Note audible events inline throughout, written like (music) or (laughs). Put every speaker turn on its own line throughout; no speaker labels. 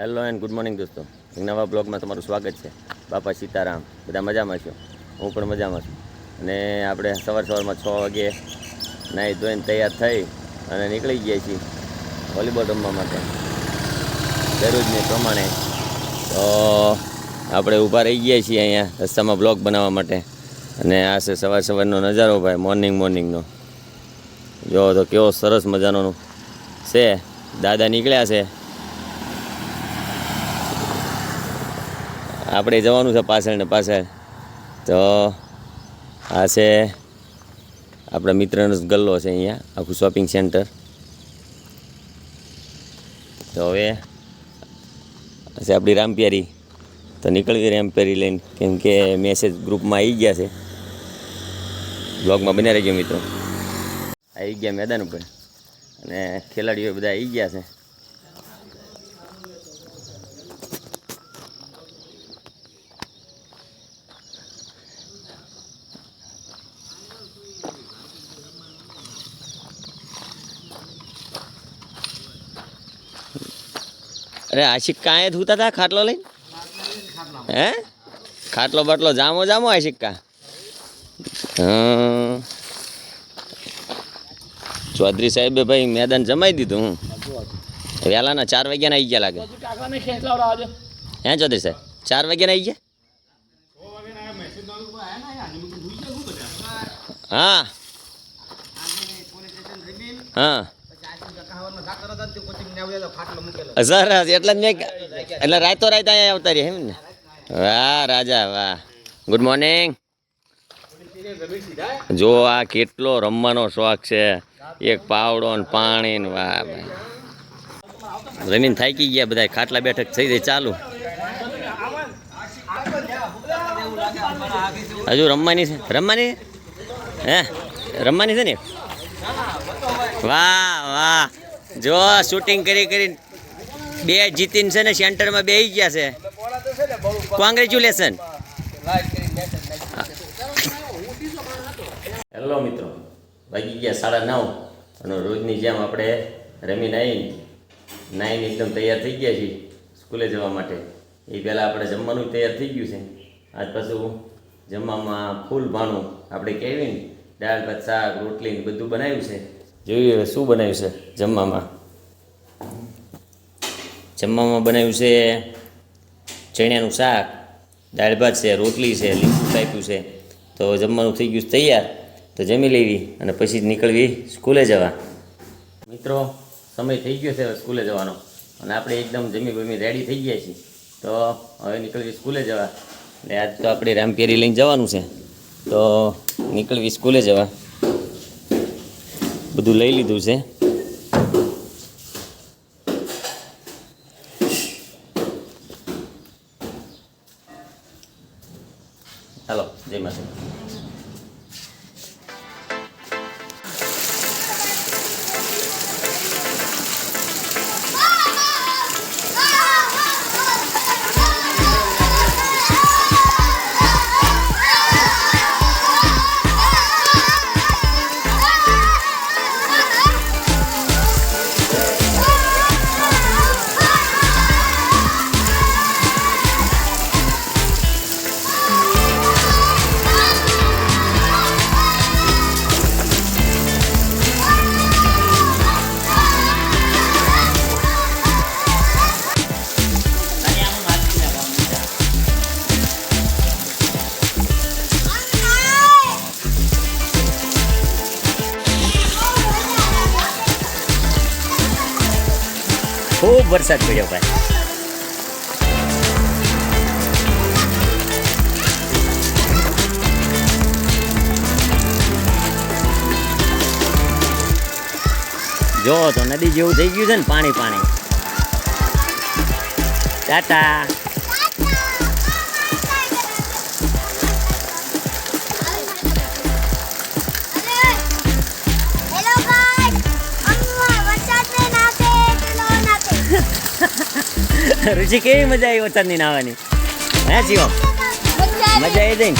Hello and good morning દોસ્તો. નવા બ્લોગમાં તમારું સ્વાગત છે. બાપા સીતારામ, બધા મજામાં છો? હું પણ મજામાં છું. અને આપણે સવાર સવારમાં છ વાગે નાહી ધોઈને તૈયાર થઈ અને નીકળી ગયા છીએ વોલીબોલ રમવા માટે. દરરોજને પ્રમાણે. તો આપણે ઊભા રહી ગયા છીએ અહીંયા રસ્તામાં બ્લોગ બનાવવા માટે. અને આ છે સવાર સવારનો નજારો ભાઈ મોર્નિંગ મોર્નિંગનો જો તો કેવો સરસ મજાનો છે. દાદા નીકળ્યા છે. આપણે જવાનું છે પાછળ ને પાછળ. તો આ છે આપણા મિત્રનો ગલ્લો છે અહીંયા, આખું શોપિંગ સેન્ટર તો હવે છે આપણી રામપ્યારી. તો નીકળવી રામપ્યારી લઈને, કેમ કે મેસેજ ગ્રુપમાં આવી ગયા છે. બ્લોગમાં બન્યા રહેજો મિત્રો. આવી ગયા મેદાન ઉપર. અને ખેલાડીઓ બધા આવી ગયા છે. અરે આશિક કાંઈ ધૂતા હતા ખાટલો લઈને? હે? ખાટલો બાટલો જામો જામો આશિક કા. ચૌધરી સાહેબે ભાઈ મેદાન જમાઈ દીધું હું. વહેલાના ચાર વાગ્યાના આવી ગયા લાગે. હે ચૌધરી સાહેબ, ચાર વાગ્યાના આવી ગયા? હા. હા. સરસ, એટલે મેં એટલે રાતો રાત અહીંયા આવતા રહી એમ ને? વાહ, રાજા, વાહ. ગુડ મોર્નિંગ જો આ કેટલો રમવાનો શોખ છે. એક પાવડો ને પાણી ને વાહ, ભાઈ. રમીને થાકી ગયા બધા ખાટલા બેઠક થઈ જાય, ચાલુ. હજુ રમવાની છે? રમવાની? હે? રમવાની છે ને? વાહ વાહ. જો શૂટિંગ કરી કરી બે જીતીને છે ને, સેન્ટરમાં બે ગયા છે. કોંગ્રેચ્યુલેશન હેલો મિત્રો, વાગી ગયા સાડા નવ અને રોજની જેમ આપણે રમીને આવીને નાઈને એકદમ તૈયાર થઈ ગયા છીએ સ્કૂલે જવા માટે. એ પહેલાં આપણે જમવાનું તૈયાર થઈ ગયું છે. આજ પાછું જમવામાં ફૂલ ભાણું આપણે કહેવી ને, દાળ, ભાત, શાક, રોટલી બધું બનાવ્યું છે. જોઈએ હવે શું બનાવ્યું છે જમવામાં? જમવામાં બનાવ્યું છે ચણિયાનું શાક, દાળ ભાત છે, રોટલી છે, લીંબુ કાપ્યું છે. તો જમવાનું થઈ ગયું તૈયાર. તો જમી લેવી અને પછી નીકળવી સ્કૂલે જવા. મિત્રો, સમય થઈ ગયો છે સ્કૂલે જવાનો. અને આપણે એકદમ જમી બમી રેડી થઈ ગયા છીએ. તો હવે નીકળવી સ્કૂલે જવા. એટલે આજ તો આપણે રામપેરી લઈને જવાનું છે. તો નીકળવી સ્કૂલે જવા. બધું લઈ લીધું છે. હાલો જય માતા ખૂબ વરસાદ પડ્યો ભાઈ જો તો નદી જેવું થઈ ગયું છે ને પાણી પાણી ટાટા (laughs) ઋષિ કેવી મજા આવી વરસાદની નાવાની? હે, જીવો? મજા આવી જઈ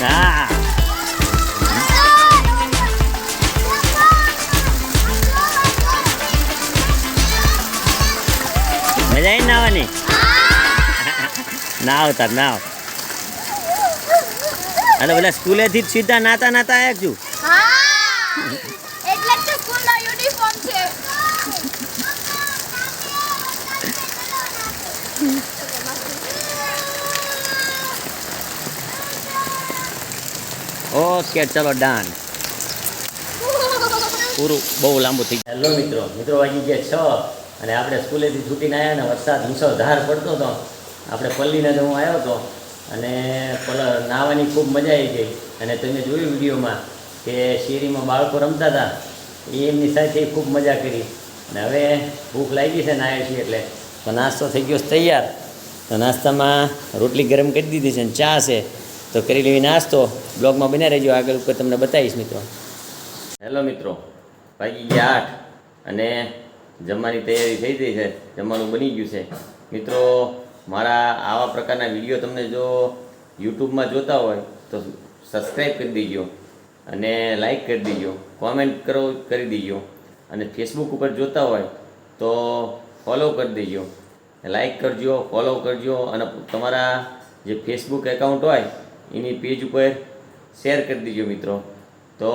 હા. મજા આવી નાવાની? (laughs) નાવ તાર, નાવ. અરે બોલા સ્કૂલેથી સીધા નાતા નાતા આવ્યા છું ઓકે, ચલો ડન પૂરું, બહુ લાંબુ થઈ ગયું. હેલો મિત્રો. મિત્રો વાગી ગયા છ અને આપણે સ્કૂલેથી છૂટીને આવ્યા ને, વરસાદ મુસળધાર પડતો હતો આપણે પલ્લીને હું આવ્યો હતો અને પલ, નાહવાની ખૂબ મજા આવી ગઈ. અને તમે જોયું વિડીયોમાં કે શેરીમાં બાળકો રમતા હતા, એ એમની સાથે ખૂબ મજા કરી. અને હવે ભૂખ લાગી છે નાહ્યા છીએ એટલે. તો નાસ્તો થઈ ગયો, તૈયાર. તો નાસ્તામાં રોટલી ગરમ કરી દીધી છે અને ચા છે. તો કરી લેવી નાસ્તો. બ્લોગમાં બન્યા રહેજો. આગળ ઉપર તમને બતાવીશ મિત્રો. હેલો મિત્રો. ભાઈ ગયા આઠ અને જમવાની તૈયારી થઈ ગઈ છે. જમવાનું બની ગયું છે. મિત્રો, મારા આવા પ્રકારના વીડિયો તમને જો યુટ્યુબમાં જોતા હોય તો સબસ્ક્રાઈબ કરી દેજો અને લાઈક કરી દેજો. કોમેન્ટ કરો, કરી દેજો. અને ફેસબુક ઉપર જોતા હોય તો ફોલો કરી દેજો. લાઈક કરજો, ફોલો કરજો અને તમારા જે ફેસબુક એકાઉન્ટ હોય એની પેજ ઉપર શેર કરી દીજો મિત્રો. તો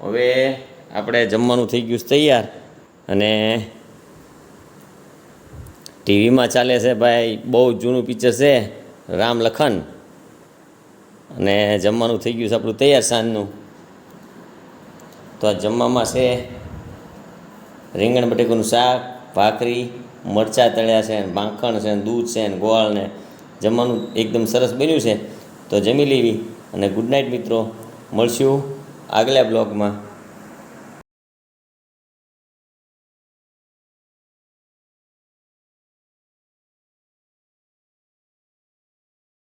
હવે આપણે જમવાનું થઈ ગયું છે તૈયાર અને ટીવીમાં ચાલે છે ભાઈ, બહુ જૂનું પિક્ચર છે, રામ લખન. અને જમવાનું થઈ ગયું છે આપણું તૈયાર સાંજનું. તો આ જમવામાં છે રીંગણ બટેકાનું શાક, ભાખરી, મરચાં તળ્યા છે ને માખણ છે ને દૂધ છે ને ગોળ ને જમવાનું એકદમ સરસ બન્યું છે. તો જમી લેવી અને ગુડ નાઇટ મિત્રો. મળશું આગલા બ્લોગમાં.